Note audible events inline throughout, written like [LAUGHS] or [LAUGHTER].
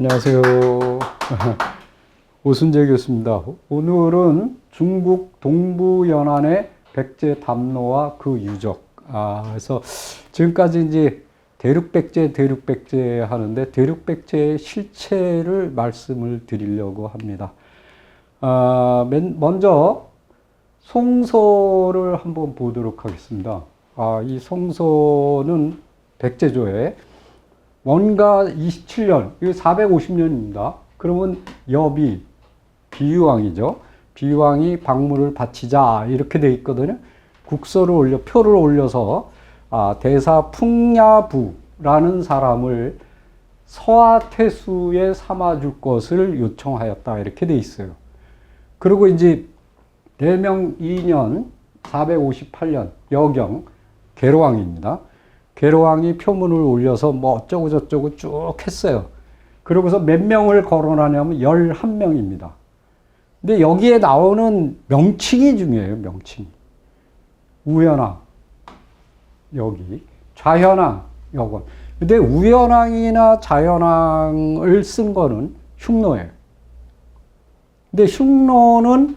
안녕하세요. [LAUGHS] 오순재 교수입니다. 오늘은 중국 동부 연안의 백제 담로와 그 유적. 아, 그래서 지금까지 이제 대륙백제, 대륙백제 하는데 대륙백제의 실체를 말씀을 드리려고 합니다. 아, 맨, 먼저 송서를 한번 보도록 하겠습니다. 아, 이 송서는 백제조에 원가 27년, 이거 450년입니다. 그러면 여비, 비유왕이죠. 비유왕이 박물을 바치자 이렇게 돼 있거든요. 국서를 올려 표를 올려서 아, 대사 풍야부라는 사람을 서하태수에 삼아줄 것을 요청하였다 이렇게 돼 있어요. 그리고 이제 대명 2년 458년 여경 계로왕입니다. 계로왕이 표문을 올려서 뭐 어쩌고 저쩌고 쭉 했어요. 그러고서 몇 명을 거론하냐면 11명입니다. 근데 여기에 나오는 명칭이 중요해요, 명칭. 우연왕, 여기. 좌현왕, 요건. 근데 우연왕이나 자연왕을 쓴 거는 흉노예요. 근데 흉노는,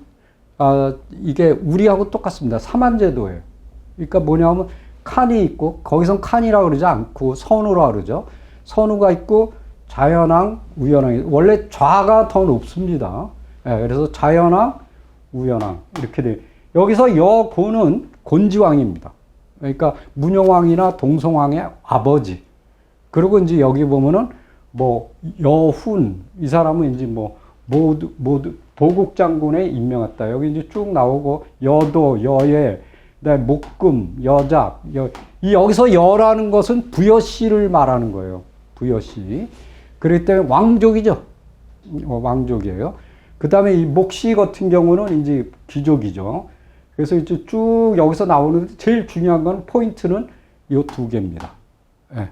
아, 이게 우리하고 똑같습니다. 삼한제도예요. 그러니까 뭐냐면, 칸이 있고 거기선 칸이라고 그러지 않고 선우라 그러죠. 선우가 있고 자연왕, 우연왕. 원래 좌가 더 높습니다. 예, 그래서 자연왕, 우연왕 이렇게 돼. 여기서 여고는 곤지왕입니다. 그러니까 문영왕이나 동성왕의 아버지. 그리고 이제 여기 보면은 뭐 여훈 이 사람은 이제 뭐 모두 모두 도국 장군에 임명했다. 여기 이제 쭉 나오고 여도 여예 네, 목금, 여작, 여, 이 여기서 여라는 것은 부여씨를 말하는 거예요. 부여씨. 그렇기 때문에 왕족이죠. 어, 왕족이에요. 그 다음에 이 목씨 같은 경우는 이제 귀족이죠. 그래서 이제 쭉 여기서 나오는데 제일 중요한 건 포인트는 이 두 개입니다. 예.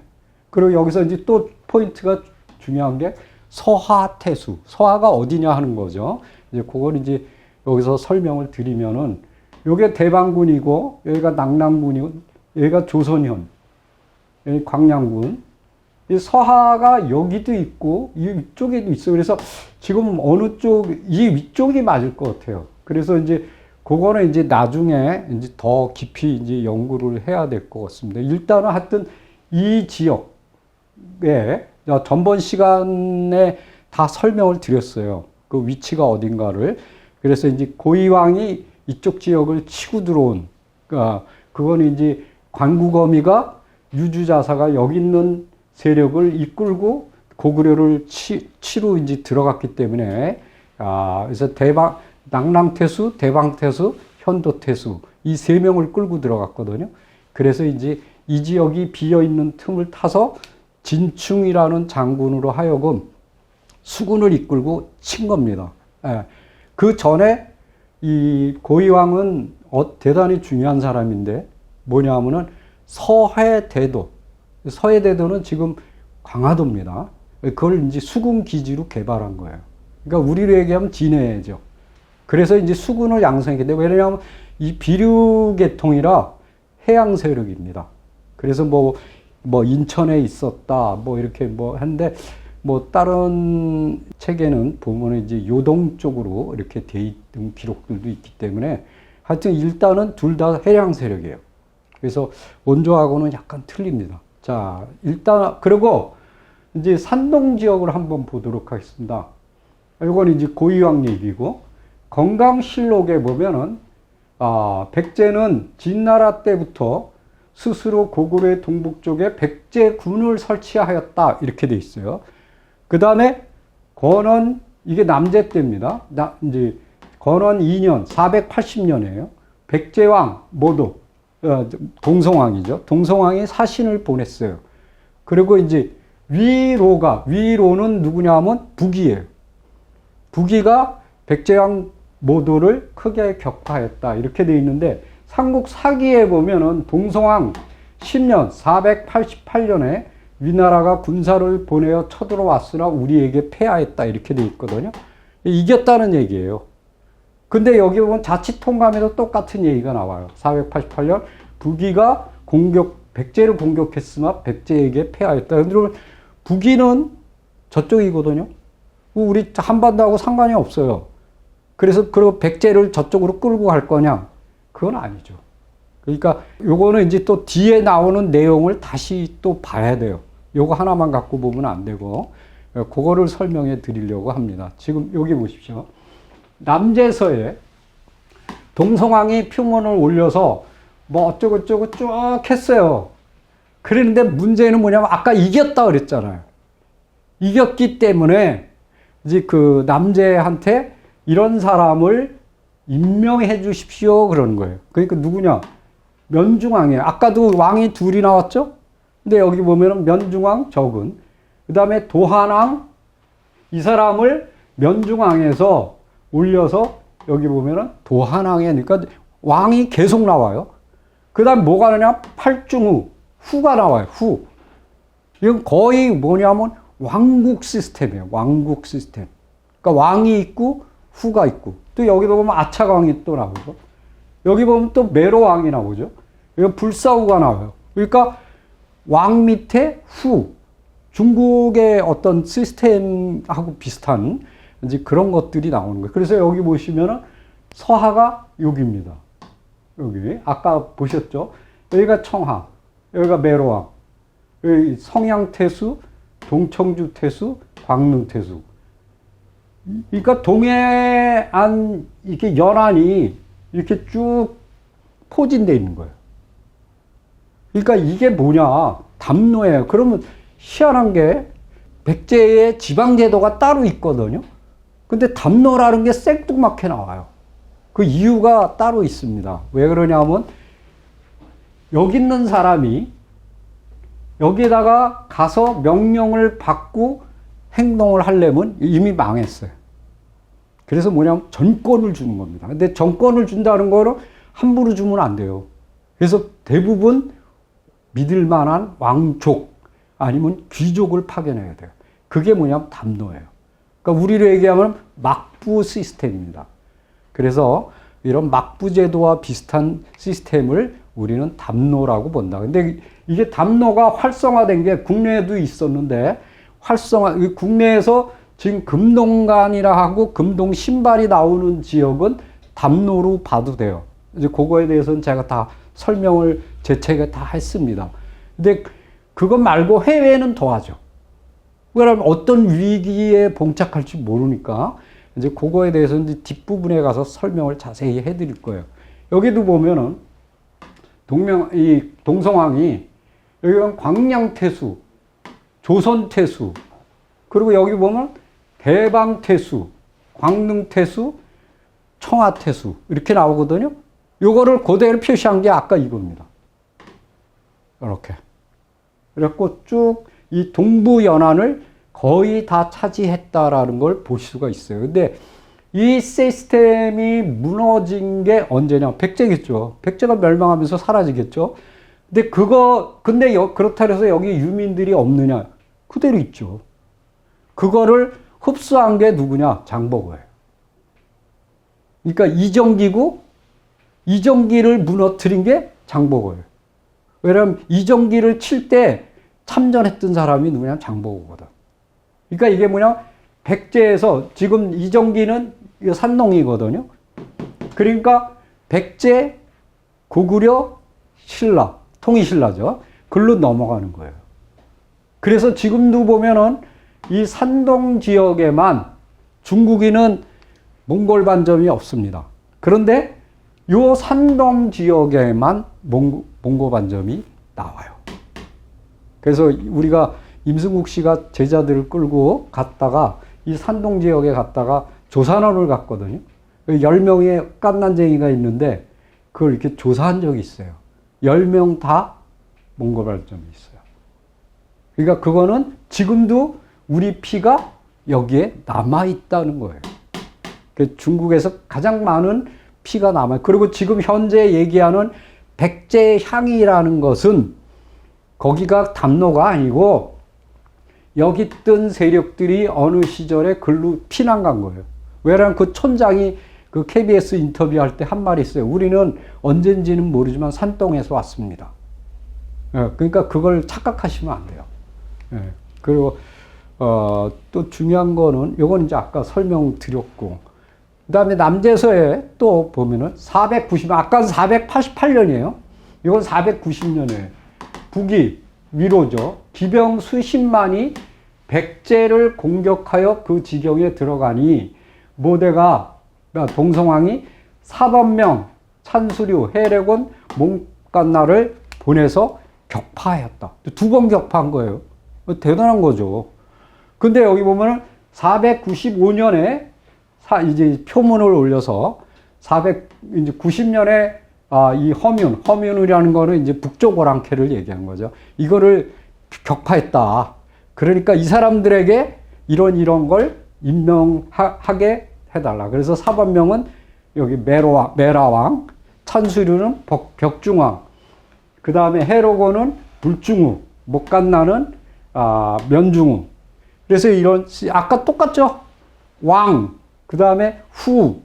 그리고 여기서 이제 또 포인트가 중요한 게 서하태수. 서하가 어디냐 하는 거죠. 이제 그걸 이제 여기서 설명을 드리면은 요게 대방군이고 여기가 낙랑군이고 여기가 조선현 여기 광양군. 이 서하가 여기도 있고 이쪽에도 있어요. 그래서 지금 어느 쪽 이 위쪽이 맞을 것 같아요. 그래서 이제 그거는 이제 나중에 이제 더 깊이 이제 연구를 해야 될 것 같습니다. 일단은 하여튼 이 지역에 전번 시간에 다 설명을 드렸어요. 그 위치가 어딘가를. 그래서 이제 고이왕이 이쪽 지역을 치고 들어온, 그러니까 그거는 이제 관구거미가 유주자사가 여기 있는 세력을 이끌고 고구려를 치, 치로 이제 들어갔기 때문에, 아, 그래서 대방, 낙랑태수, 대방태수, 현도태수, 이 세 명을 끌고 들어갔거든요. 그래서 이제 이 지역이 비어 있는 틈을 타서 진충이라는 장군으로 하여금 수군을 이끌고 친 겁니다. 예. 그 전에 이 고이왕은 어, 대단히 중요한 사람인데 뭐냐 하면은 서해대도, 서해대도는 지금 강화도입니다. 그걸 이제 수군 기지로 개발한 거예요. 그러니까 우리로 얘기하면 진해죠. 그래서 이제 수군을 양성했는데 왜냐하면 이 비류 계통이라 해양 세력입니다. 그래서 뭐, 뭐 인천에 있었다, 뭐 이렇게 뭐 했는데 뭐 다른 책에는 보면 이제 요동 쪽으로 이렇게 돼 있는 기록들도 있기 때문에 하여튼 일단은 둘 다 해양 세력이에요. 그래서 원조하고는 약간 틀립니다. 자, 일단 그리고 이제 산동 지역을 한번 보도록 하겠습니다. 이건 이제 고이왕 얘기고 건강실록에 보면은 아, 백제는 진나라 때부터 스스로 고구려의 동북 쪽에 백제군을 설치하였다 이렇게 돼 있어요. 그 다음에 건원, 이게 남제 때입니다. 나, 이제 건원 2년, 480년이에요. 백제왕, 모도, 어, 동성왕이죠. 동성왕이 사신을 보냈어요. 그리고 이제 위로가, 위로는 누구냐 하면 북이에요. 북이가 백제왕 모도를 크게 격파했다. 이렇게 돼 있는데, 삼국 사기에 보면은 동성왕 10년, 488년에 위나라가 군사를 보내어 쳐들어왔으나 우리에게 패하했다 이렇게 돼 있거든요. 이겼다는 얘기예요. 근데 여기 보면 자치 통감에도 똑같은 얘기가 나와요. 488년 북이가 공격 백제를 공격했으나 백제에게 패하였다. 그러면 북이는 저쪽이거든요. 우리 한반도하고 상관이 없어요. 그래서 그 백제를 저쪽으로 끌고 갈 거냐? 그건 아니죠. 그러니까 요거는 이제 또 뒤에 나오는 내용을 다시 또 봐야 돼요. 요거 하나만 갖고 보면 안 되고 어, 그거를 설명해 드리려고 합니다. 지금 여기 보십시오. 남제서에 동성왕이 표문을 올려서 뭐 어쩌고저쩌고 쭉 했어요. 그랬는데 문제는 뭐냐면 아까 이겼다 그랬잖아요. 이겼기 때문에 이제 그 남제한테 이런 사람을 임명해 주십시오 그러는 거예요. 그러니까 누구냐? 면중왕이에요. 아까도 왕이 둘이 나왔죠? 근데 여기 보면은 면중왕 적은 그 다음에 도한왕 이 사람을 면중왕에서 올려서 여기 보면은 도한왕에 그러니까 왕이 계속 나와요. 그 다음 뭐가 나냐? 팔중후 후가 나와요. 후. 이건 거의 뭐냐면 왕국 시스템이에요. 왕국 시스템. 그러니까 왕이 있고 후가 있고 또 여기도 보면 아차강이 또 나오죠. 여기 보면 또 메로왕이 나오죠. 여기 불사후가 나와요. 그러니까 왕 밑에 후 중국의 어떤 시스템하고 비슷한 이제 그런 것들이 나오는 거예요. 그래서 여기 보시면은 서하가 여기입니다. 여기 아까 보셨죠? 여기가 청하, 여기가 메로왕, 여기 성향태수, 동청주태수, 광릉태수. 그러니까 동해안 이렇게 연안이 이렇게 쭉 포진돼 있는 거예요. 그러니까 이게 뭐냐? 담로예요. 그러면 희한한 게 백제의 지방 제도가 따로 있거든요. 근데 담로라는 게 생뚱맞게 나와요. 그 이유가 따로 있습니다. 왜 그러냐면 여기 있는 사람이 여기다가 가서 명령을 받고 행동을 하려면 이미 망했어요. 그래서 뭐냐면 전권을 주는 겁니다. 근데 전권을 준다는 거는 함부로 주면 안 돼요. 그래서 대부분 믿을 만한 왕족 아니면 귀족을 파견해야 돼요. 그게 뭐냐면 담노예요. 그러니까 우리로 얘기하면 막부 시스템입니다. 그래서 이런 막부 제도와 비슷한 시스템을 우리는 담노라고 본다. 근데 이게 담노가 활성화된 게 국내에도 있었는데 활성화 국내에서 지금 금동간이라 하고 금동 신발이 나오는 지역은 담로로 봐도 돼요. 이제 그거에 대해서는 제가 다 설명을 제 책에 다 했습니다. 근데 그것 말고 해외는 더하죠. 그럼 어떤 위기에 봉착할지 모르니까 이제 그거에 대해서 이제 뒷부분에 가서 설명을 자세히 해드릴 거예요. 여기도 보면은 동명 이 동성왕이 여기는 광량태수, 조선태수, 그리고 여기 보면 대방태수, 광릉태수, 청하태수 이렇게 나오거든요. 요거를 그대로 표시한 게 아까 이겁니다. 이렇게. 그래갖고 쭉 이 동부 연안을 거의 다 차지했다라는 걸 볼 수가 있어요. 근데 이 시스템이 무너진 게 언제냐? 백제겠죠. 백제가 멸망하면서 사라지겠죠. 근데 그거, 근데 여, 그렇다 해서 여기 유민들이 없느냐? 그대로 있죠. 그거를 흡수한 게 누구냐? 장보고예요. 그러니까 이정기고 이정기를 무너뜨린 게 장보고예요. 왜냐하면 이정기를 칠 때 참전했던 사람이 누구냐? 장보고거든. 그러니까 이게 뭐냐? 백제에서 지금 이정기는 산농이거든요. 그러니까 백제, 고구려, 신라, 통일신라죠. 글로 넘어가는 거예요. 그래서 지금도 보면은 이 산동 지역에만 중국인은 몽골 반점이 없습니다. 그런데 요 산동 지역에만 몽 고, 몽고 반점이 나와요. 그래서 우리가 임승국 씨가 제자들을 끌고 갔다가 이 산동 지역에 갔다가 조산원을 갔거든요. 10명의 깐난쟁이가 있는데 그걸 이렇게 조사한 적이 있어요. 10명 다 몽골 발점이 있어요. 그러니까 그거는 지금도 우리 피가 여기에 남아 있다는 거예요. 그 중국에서 가장 많은 피가 남아. 그리고 지금 현재 얘기하는 백제 향이라는 것은 거기가 담로가 아니고 여기 있던 세력들이 어느 시절에 글로 피난 간 거예요. 왜냐하면 그 촌장이 그 KBS 인터뷰할 때 한 말이 있어요. 우리는 언젠지는 모르지만 산동에서 왔습니다. 예, 그러니까 그걸 착각하시면 안 돼요. 예, 그리고 어, 또 중요한 거는 요건 이제 아까 설명 드렸고 그 다음에 남제서에 또 보면은 490 아까 488년이에요. 이건 490년에 북이 위로죠. 기병 수십만이 백제를 공격하여 그 지경에 들어가니 모대가 그러니까 동성왕이 사번명 찬수류 해례곤 몽간나를 보내서 격파하였다. 두 번 격파한 거예요. 대단한 거죠. 근데 여기 보면은 495년에 사, 이제 표문을 올려서 490년에 아, 이 허뮨, 허뮨이라는 거는 이제 북쪽 오랑캐를 얘기한 거죠. 이거를 격파했다. 그러니까 이 사람들에게 이런 이런 걸 임명하게 해달라. 그래서 사번명은 여기 메로왕, 메라왕, 찬수류는 벽, 벽중왕, 그 다음에 헤로고는 불중우, 목간나는 아, 면중우. 그래서 이런 아까 똑같죠? 왕, 그 다음에 후,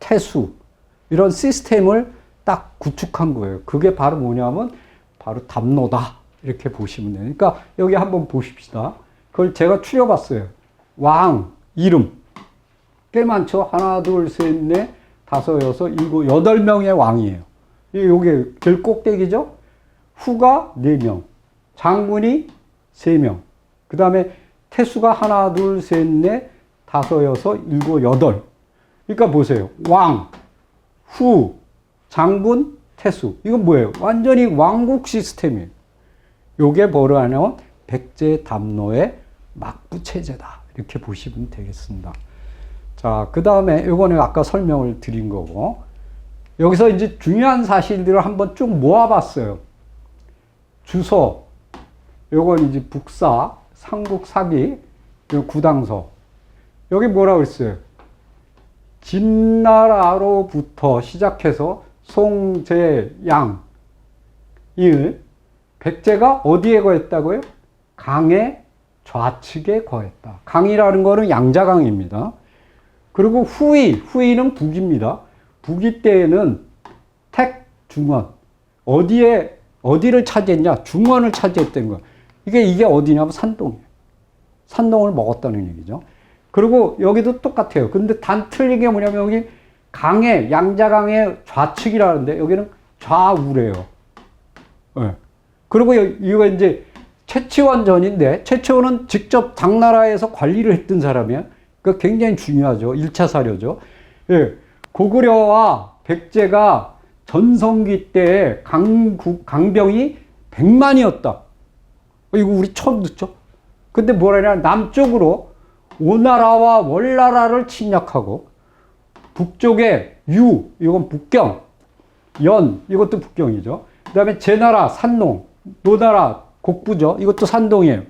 태수 이런 시스템을 딱 구축한 거예요. 그게 바로 뭐냐면 바로 담노다 이렇게 보시면 돼요. 그러니까 여기 한번 보십시다. 그걸 제가 추려봤어요. 왕 이름 꽤 많죠. 하나, 둘, 셋, 넷, 다섯, 여섯, 일곱, 여덟 명의 왕이에요. 이게 별 꼭대기죠. 후가 네 명, 장군이 세 명, 그 다음에 태수가 하나, 둘, 셋, 넷, 다섯, 여섯, 일곱, 여덟. 그러니까 보세요. 왕, 후, 장군, 태수. 이건 뭐예요? 완전히 왕국 시스템이에요. 요게 뭐라냐면 백제 담노의 막부 체제다. 이렇게 보시면 되겠습니다. 자, 그 다음에 요거는 아까 설명을 드린 거고. 여기서 이제 중요한 사실들을 한번 쭉 모아봤어요. 주소, 요건 이제 북사, 상국 사기, 구당서. 여기 뭐라고 했어요? 진나라로부터 시작해서 송제 양, 일, 백제가 어디에 거했다고요? 강의 좌측에 거했다. 강이라는 거는 양자강입니다. 그리고 후이, 후이는 북입니다. 북이 때에는 택, 중원. 어디에, 어디를 차지했냐? 중원을 차지했던 거. 이게, 이게 어디냐면 산동이에요. 산동을 먹었다는 얘기죠. 그리고 여기도 똑같아요. 근데 단 틀린 게 뭐냐면 여기 강의, 양자강의 좌측이라는데 여기는 좌우래요. 네. 그리고 이거 이제 최치원 전인데 최치원은 직접 당나라에서 관리를 했던 사람이야. 그 굉장히 중요하죠. 1차 사료죠. 예. 고구려와 백제가 전성기 때 강국, 강병이 100만이었다. 이거 우리 처음 듣죠? 근데 뭐라 냐, 남쪽으로 오나라와 월나라를 침략하고, 북쪽에 유, 이건 북경, 연, 이것도 북경이죠. 그 다음에 제나라, 산농, 노나라, 곡부죠. 이것도 산동이에요.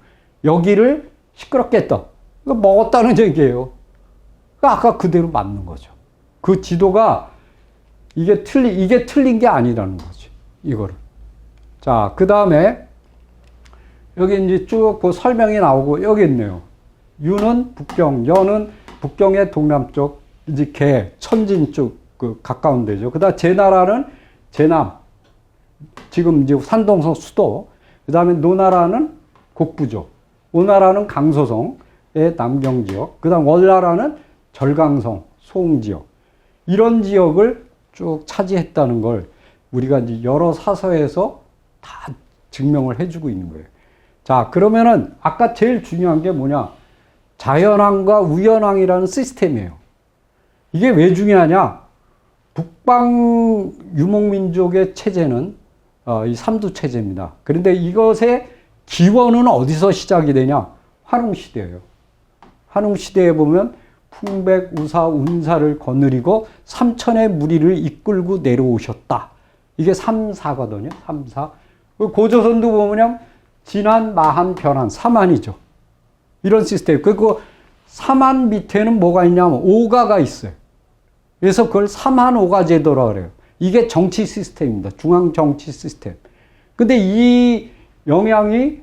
여기를 시끄럽게 했다. 이거 먹었다는 [LAUGHS] 얘기예요. 그러니까 아까 그대로 맞는 거죠. 그 지도가 이게 틀리, 이게 틀린 게 아니라는 거지. 이거를. 자, 그 다음에 여기 이제 쭉 그 설명이 나오고 여기 있네요. 유는 북경, 연은 북경의 동남쪽, 이제 개, 천진 쪽그 가까운 데죠. 그 다음 제나라는 제남, 지금 이제 산동성 수도, 그 다음에 노나라는 곡부죠. 오나라는 강소성의 남경 지역, 그 다음 월나라는 절강성, 소흥 지역. 이런 지역을 쭉 차지했다는 걸 우리가 이제 여러 사서에서 다 증명을 해주고 있는 거예요. 자, 그러면은 아까 제일 중요한 게 뭐냐? 자연왕과 우연왕이라는 시스템이에요. 이게 왜 중요하냐? 북방 유목민족의 체제는 어, 이 삼두 체제입니다. 그런데 이것의 기원은 어디서 시작이 되냐? 환웅 시대예요. 환웅 시대에 보면 풍백, 우사, 운사를 거느리고 삼천의 무리를 이끌고 내려오셨다. 이게 삼사거든요. 삼사. 고조선도 보면 진한, 마한, 변한, 사만이죠. 이런 시스템. 그리고 사만 밑에는 뭐가 있냐면 오가가 있어요. 그래서 그걸 사만오가 제도라 그래요. 이게 정치 시스템입니다. 중앙 정치 시스템. 근데 이 영향이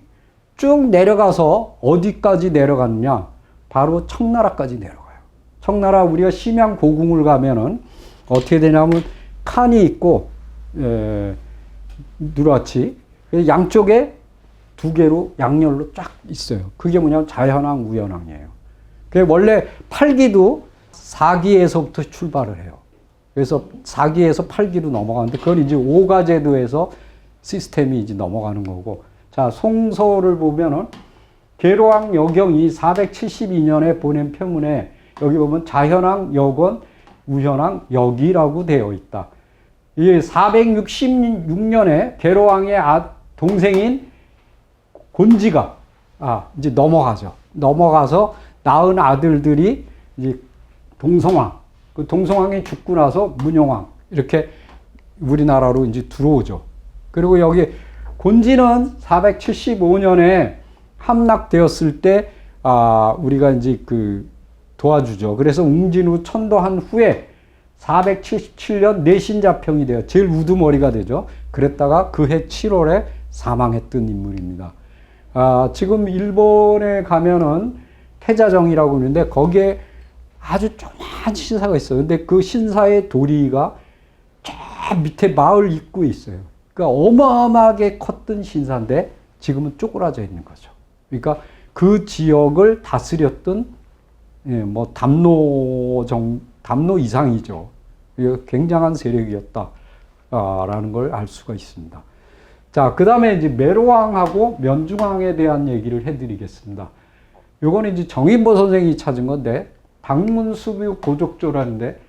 쭉 내려가서 어디까지 내려갔느냐? 바로 청나라까지 내려가요. 청나라 우리가 심양 고궁을 가면은 어떻게 되냐면 칸이 있고 에, 누라치 양쪽에 두 개로 양렬로 쫙 있어요. 그게 뭐냐면 자현왕, 우현왕이에요. 그 원래 8기도 4기에서부터 출발을 해요. 그래서 4기에서 8기로 넘어가는데 그건 이제 5가 제도에서 시스템이 이제 넘어가는 거고. 자, 송서를 보면은 계로왕 여경이 472년에 보낸 편문에 여기 보면 자현왕 여건 우현왕 여기라고 되어 있다. 이게 466년에 계로왕의 아, 동생인 곤지가 아, 이제 넘어가죠. 넘어가서 낳은 아들들이 이제 동성왕, 그 동성왕이 죽고 나서 문영왕 이렇게 우리나라로 이제 들어오죠. 그리고 여기 곤지는 475년에 함락되었을 때 아, 우리가 이제 그 도와주죠. 그래서 웅진후 천도한 후에 477년 내신자평이 돼요. 제일 우두머리가 되죠. 그랬다가 그 해 7월에 사망했던 인물입니다. 아, 지금 일본에 가면은 태자정이라고 하는데 거기에 아주 조그만 신사가 있어요. 근데 그 신사의 도리가 저 밑에 마을 입구에 있어요. 그러니까 어마어마하게 컸던 신사인데 지금은 쪼그라져 있는 거죠. 그러니까 그 지역을 다스렸던 예, 뭐 담노 정 담노 이상이죠. 굉장한 세력이었다라는 걸 알 수가 있습니다. 자, 그 다음에 이제 메로왕하고 면중왕에 대한 얘기를 해드리겠습니다. 요거는 이제 정인보 선생이 찾은 건데, 방문수뷰 고족조라는데,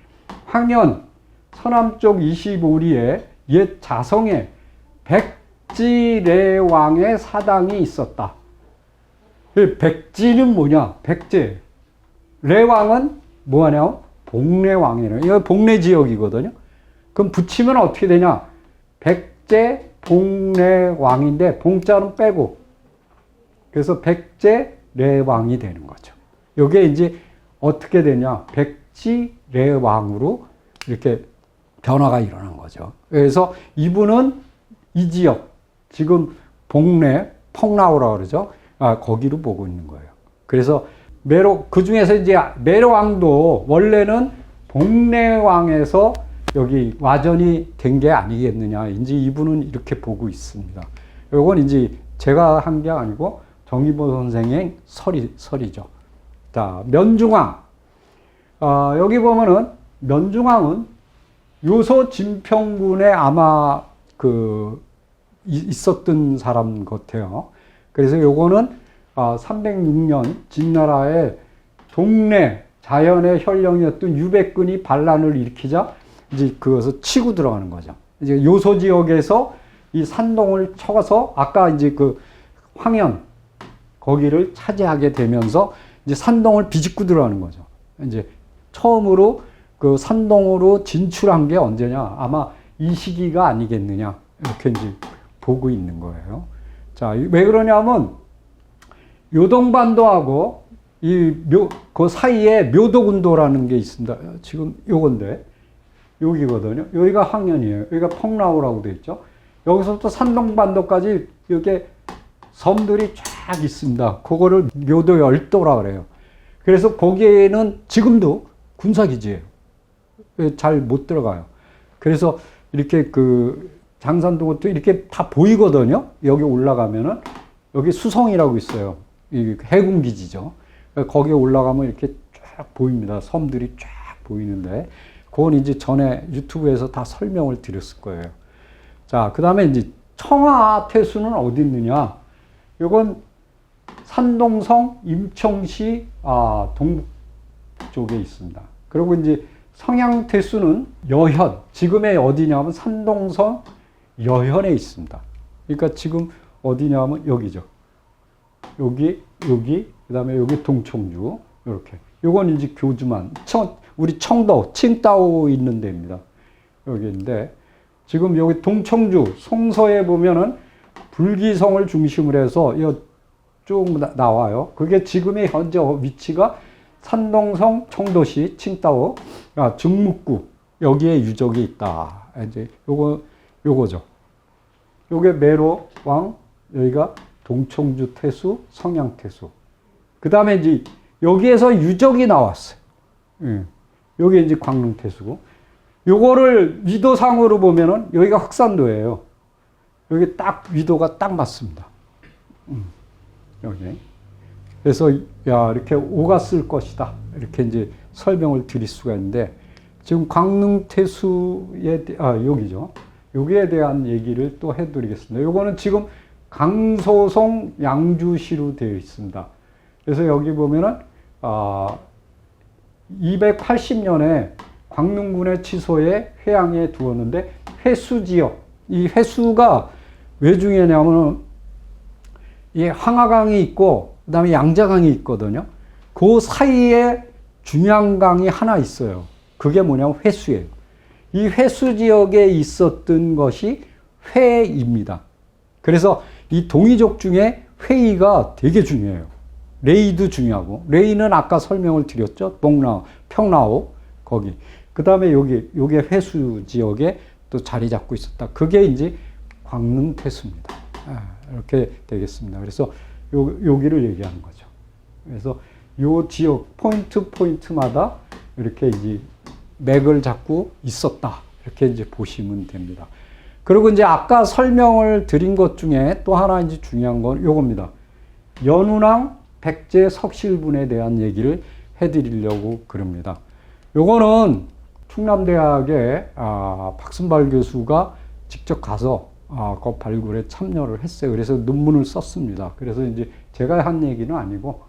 황현 서남쪽 25리에 옛 자성에 백지례 왕의 사당이 있었다. 그 백지는 뭐냐? 백제. 레왕은 뭐하냐? 복례왕이에요. 이거 복례 지역이거든요. 그럼 붙이면 어떻게 되냐? 백제 복례왕인데 봉자는 빼고 그래서 백제례왕이 되는 거죠. 이게 이제 어떻게 되냐? 백지례왕으로 이렇게 변화가 일어난 거죠. 그래서 이분은 이 지역 지금 복례 펑라우라 그러죠. 아, 거기로 보고 있는 거예요. 그래서 메로 그 중에서 이제 메로왕도 원래는 복례왕에서 여기 와전이 된 게 아니겠느냐. 이제 이분은 이렇게 보고 있습니다. 요건 이제 제가 한 게 아니고 정의보 선생의 설이, 설이죠. 자, 면중왕. 어, 여기 보면은 면중왕은 요소 진평군에 아마 그 있었던 사람 같아요. 그래서 요거는 어, 306년 진나라의 동네 자연의 혈령이었던 유백군이 반란을 일으키자 이제 그것을 치고 들어가는 거죠. 이제 요소 지역에서 이 산동을 쳐서 아까 이제 그 황현 거기를 차지하게 되면서 이제 산동을 비집고 들어가는 거죠. 이제 처음으로 그 산동으로 진출한 게 언제냐? 아마 이 시기가 아니겠느냐? 이렇게 이제 보고 있는 거예요. 자, 왜 그러냐면 요동반도하고 이 묘, 그 사이에 묘도군도라는 게 있습니다. 지금 요건데, 여기거든요. 여기가 황년이에요. 여기가 펑라우라고 돼 있죠. 여기서부터 산동반도까지 이렇게 섬들이 쫙 있습니다. 그거를 묘도 열도라 그래요. 그래서 거기에는 지금도 군사기지예요. 잘 못 들어가요. 그래서 이렇게 그 장산도 것도 이렇게 다 보이거든요. 여기 올라가면은 여기 수성이라고 있어요. 이 해군기지죠. 거기에 올라가면 이렇게 쫙 보입니다. 섬들이 쫙 보이는데, 그건 이제 전에 유튜브에서 다 설명을 드렸을 거예요. 자, 그 다음에 이제 청하 태수는 어디 있느냐? 이건 산동성 임청시 아, 동북 쪽에 있습니다. 그리고 이제 성향 태수는 여현, 지금의 어디냐면 산동성 여현에 있습니다. 그러니까 지금 어디냐면 여기죠. 여기, 여기, 그 다음에 여기 동청주, 이렇게. 요건 이제 교주만, 청, 우리 청도, 칭따오 있는 데입니다. 여기인데, 지금 여기 동청주, 송서에 보면은 불기성을 중심으로 해서 쭉 나와요. 그게 지금의 현재 위치가 산동성, 청도시, 칭따오, 아, 중묵구, 여기에 유적이 있다. 이제 요거, 요거죠. 요게 메로 왕, 여기가 동청주 태수, 성양 태수. 그 다음에 이제 여기에서 유적이 나왔어요. 예. 여기 이제 광릉 태수고. 요거를 위도상으로 보면은 여기가 흑산도예요. 여기 딱 위도가 딱 맞습니다. 음, 여기. 그래서 야 이렇게 쓸 것이다 이렇게 이제 설명을 드릴 수가 있는데 지금 광릉태수에 대, 아 여기죠. 여기에 대한 얘기를 또 해드리겠습니다. 요거는 지금 강소송 양주시로 되어 있습니다. 그래서 여기 보면은 아 280년에 광릉군의 취소에 회양에 두었는데 회수 지역 이 회수가 왜 중요하냐면은 이 황하강이 있고 그다음에 양자강이 있거든요. 그 사이에 중요한 강이 하나 있어요. 그게 뭐냐면 회수예요. 이 회수 지역에 있었던 것이 회입니다. 그래서 이 동이족 중에 회의가 되게 중요해요. 레이도 중요하고 레이는 아까 설명을 드렸죠. 목나우, 평나우 거기. 그다음에 여기 요게 회수 지역에 또 자리 잡고 있었다. 그게 이제 광릉 태수입니다. 아, 이렇게 되겠습니다. 그래서 요, 여기를 얘기하는 거죠. 그래서 요 지역 포인트 포인트마다 이렇게 이제 맥을 잡고 있었다. 이렇게 이제 보시면 됩니다. 그리고 이제 아까 설명을 드린 것 중에 또 하나 이제 중요한 건 요겁니다. 연운왕 백제 석실분에 대한 얘기를 해드리려고 그럽니다. 요거는 충남대학의 아, 박순발 교수가 직접 가서 아, 그 발굴에 참여를 했어요. 그래서 논문을 썼습니다. 그래서 이제 제가 한 얘기는 아니고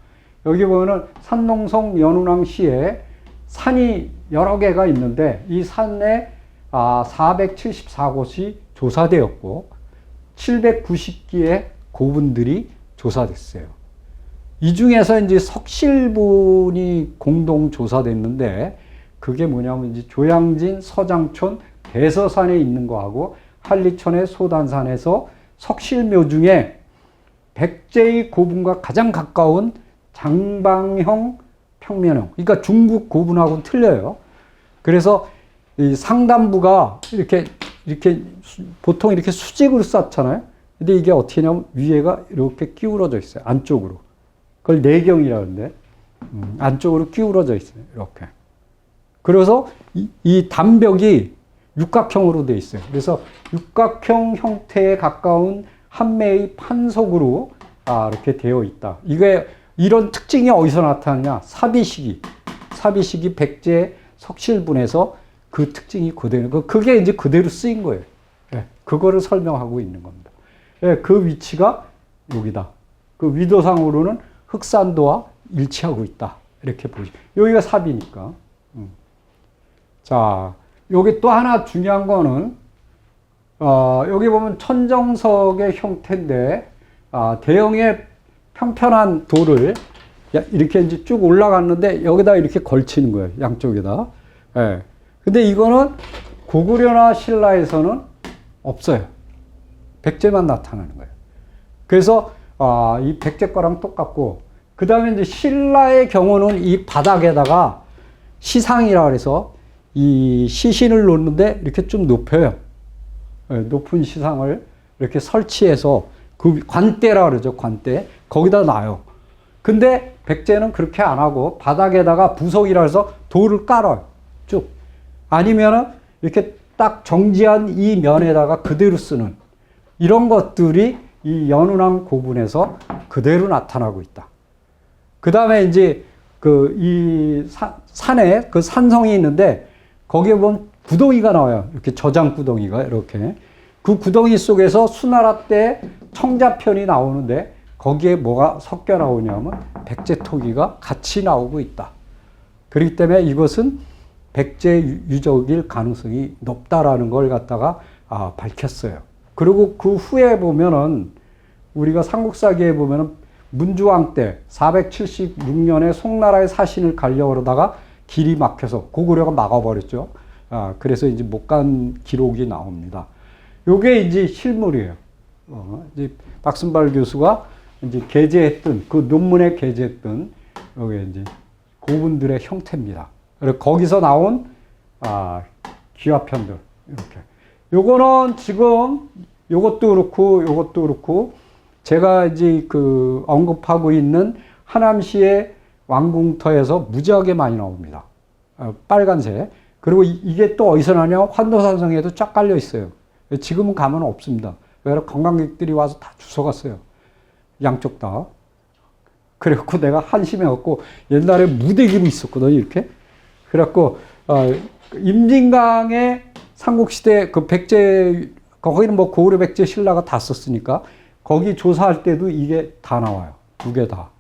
여기 보면은 산농성 연운왕시에 산이 여러 개가 있는데 이 산에 아, 474곳이 조사되었고 790기의 고분들이 조사됐어요. 이 중에서 이제 석실분이 공동 조사됐는데 그게 뭐냐면 이제 조양진, 서장촌, 대서산에 있는 거하고 한리천의 소단산에서 석실묘 중에 백제의 고분과 가장 가까운 장방형 평면형. 그러니까 중국 고분하고는 틀려요. 그래서 이 상단부가 이렇게 이렇게 보통 이렇게 수직으로 쌓잖아요. 근데 이게 어떻게 냐면 위에가 이렇게 기울어져 있어요. 안쪽으로. 그걸 내경이라 는데 음, 안쪽으로 기울어져 있어요. 이렇게. 그래서 이, 이 단벽이 육각형으로 되어 있어요. 그래서 육각형 형태에 가까운 한매의 판석으로 아, 이렇게 되어 있다. 이게 이런 특징이 어디서 나타나냐? 사비시기. 사비시기 백제 석실분에서 그 특징이 그대로, 그- 그게 이제 그대로 쓰인 거예요. 예, 그거를 설명하고 있는 겁니다. 예, 그 위치가 여기다. 그 위도상으로는 흑산도와 일치하고 있다. 이렇게 보시. 여기가 삽이니까. 음. 자, 여기 또 하나 중요한 거는 어, 여기 보면 천정석의 형태인데 아, 대형의 평편한 돌을 야- 이렇게 이제 쭉 올라갔는데 여기다 이렇게 걸치는 거예요. 양쪽에다. 예. 근데 이거는 고구려나 신라에서는 없어요. 백제만 나타나는 거예요. 그래서 아, 이 백제 거랑 똑같고 그 다음에 이제 신라의 경우는 이 바닥에다가 시상이라 그래서 이 시신을 놓는데 이렇게 좀 높여요. 예, 높은 시상을 이렇게 설치해서 그 관대라 그러죠. 관대. 거기다 놔요. 근데 백제는 그렇게 안 하고 바닥에다가 부석이라 해서 돌을 깔아요. 쭉. 아니면은 이렇게 딱 정지한 이 면에다가 그대로 쓰는 이런 것들이 이 연운왕 고분에서 그대로 나타나고 있다. 그 다음에 이제 그 이 산에 그 산성이 있는데 거기에 보면 구덩이가 나와요. 이렇게 저장 구덩이가 이렇게. 그 구덩이 속에서 수나라 때 청자편이 나오는데 거기에 뭐가 섞여 나오냐면 백제 토기가 같이 나오고 있다. 그렇기 때문에 이것은 백제 유- 유적일 가능성이 높다라는 걸 갖다가 아, 밝혔어요. 그리고 그 후에 보면은 우리가 삼국사기에 보면은 문주왕 때 476년에 송나라의 사신을 가려고 그러다가 길이 막혀서 고구려가 막아버렸죠. 아, 그래서 이제 못 간 기록이 나옵니다. 요게 이제 실물이에요. 어, 이제 박순발 교수가 이제 게재했던 그 논문에 게재했던 요게 이제 고분들의 형태입니다. 그리고 거기서 나온 아, 기화편들 이렇게. 요거는 지금 요것도 그렇고 요것도 그렇고 제가 이제 그 언급하고 있는 하남시의 왕궁터에서 무지하게 많이 나옵니다. 어, 빨간색. 그리고 이, 이게 또 어디서 나냐? 환도산성에도 쫙 깔려 있어요. 지금은 가면 없습니다. 왜냐면 관광객들이 와서 다 주워갔어요. 양쪽 다. 그래갖고 내가 한심해갖고 옛날에 무대기로 있었거든, 이렇게. 그래갖고, 어, 임진강의 삼국시대 그 백제, 거기는 뭐 고구려 백제 신라가 다 썼으니까 거기 조사할 때도 이게 다 나와요. 두 개 다.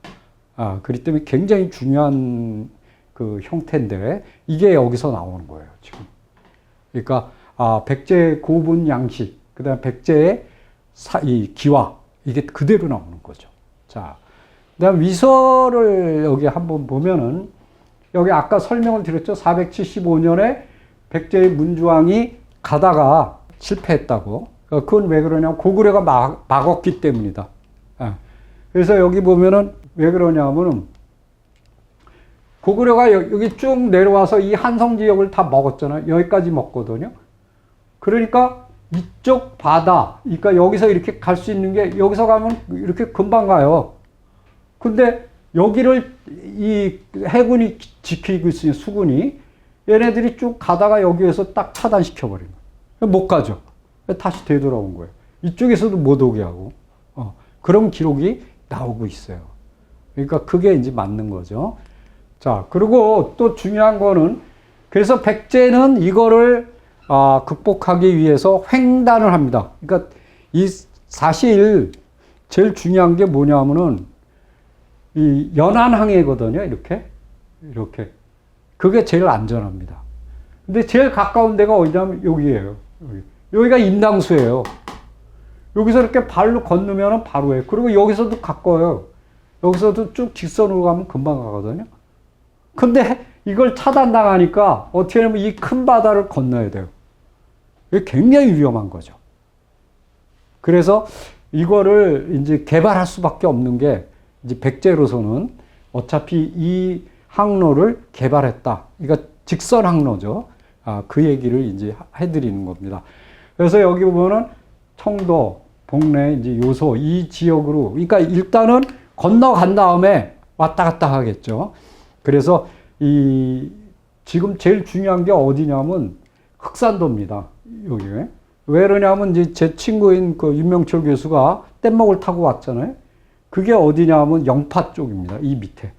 아, 그렇기 때문에 굉장히 중요한 그 형태인데 이게 여기서 나오는 거예요, 지금. 그러니까, 아, 백제 고분 양식, 그 다음에 백제의 사, 이 기와, 이게 그대로 나오는 거죠. 자, 그 다음 위서를 여기 한번 보면은 여기 아까 설명을 드렸죠. 475년에 백제의 문주왕이 가다가 실패했다고. 어, 그건 왜 그러냐면 고구려가 막, 막았기 때문이다. 예. 그래서 여기 보면은 왜 그러냐면은 고구려가 여- 여기 쭉 내려와서 이 한성 지역을 다 먹었잖아요. 여기까지 먹거든요. 그러니까 이쪽 바다, 그러니까 여기서 이렇게 갈 수 있는 게 여기서 가면 이렇게 금방 가요. 근데 여기를 이 해군이 지키고 있으니 수군이 얘네들이 쭉 가다가 여기에서 딱 차단시켜 버린 거예요. 못 가죠. 다시 되돌아온 거예요. 이쪽에서도 못 오게 하고 어, 그런 기록이 나오고 있어요. 그러니까 그게 이제 맞는 거죠. 자 그리고 또 중요한 거는 그래서 백제는 이거를 아, 극복하기 위해서 횡단을 합니다. 그러니까 이 사실 제일 중요한 게 뭐냐면은 이 연안 항해거든요. 이렇게 이렇게 그게 제일 안전합니다. 근데 제일 가까운 데가 어디냐면 여기예요. 여기. 여기가 임당수예요. 여기서 이렇게 발로 건너면 바로 해요. 그리고 여기서도 가까워요. 여기서도 쭉 직선으로 가면 금방 가거든요. 근데 이걸 차단당하니까 어떻게 하면 이 큰 바다를 건너야 돼요. 이게 굉장히 위험한 거죠. 그래서 이거를 이제 개발할 수밖에 없는 게 이제 백제로서는 어차피 이 항로를 개발했다. 그러니까 직선 항로죠. 아, 그 얘기를 이제 해드리는 겁니다. 그래서 여기 보면은 청도, 봉래, 이제 요소 이 지역으로 그러니까 일단은 건너간 다음에 왔다 갔다 하겠죠. 그래서 이 지금 제일 중요한 게 어디냐면 흑산도입니다. 여기 왜 그러냐면 이제 제 친구인 그 윤명철 교수가 뗏목을 타고 왔잖아요. 그게 어디냐면 영파 쪽입니다. 이 밑에.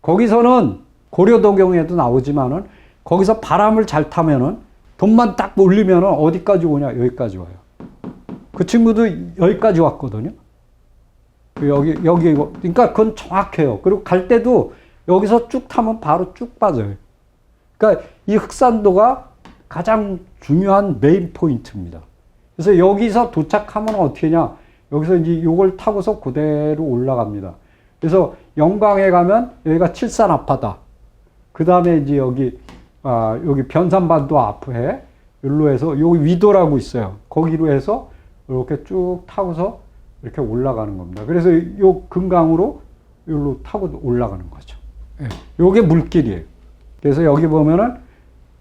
거기서는 고려도경에도 나오지만은 거기서 바람을 잘 타면은 돈만 딱 올리면은 어디까지 오냐 여기까지 와요. 그 친구도 여기까지 왔거든요. 그 여기 여기 그러니까 그건 정확해요. 그리고 갈 때도 여기서 쭉 타면 바로 쭉 빠져요. 그러니까 이 흑산도가 가장 중요한 메인 포인트입니다. 그래서 여기서 도착하면 어떻게 냐 여기서 이제 요걸 타고서 그대로 올라갑니다. 그래서 영광에 가면 여기가 칠산 앞바다. 그 다음에 이제 여기, 아, 여기 변산반도 앞에, 여기로 해서, 여기 위도라고 있어요. 거기로 해서 이렇게 쭉 타고서 이렇게 올라가는 겁니다. 그래서 요 금강으로 여기로 타고 올라가는 거죠. 예. 요게 물길이에요. 그래서 여기 보면은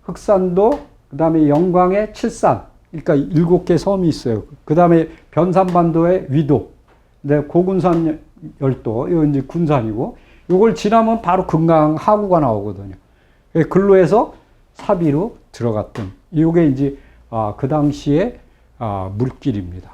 흑산도, 그 다음에 영광의 칠산, 그러니까 일곱 개 섬이 있어요. 그 다음에 변산반도의 위도, 네, 고군산 열도, 이거 이제 군산이고, 요걸 지나면 바로 금강 하구가 나오거든요. 예, 글로 해서 사비로 들어갔던, 요게 이제, 아, 그 당시에, 아, 물길입니다.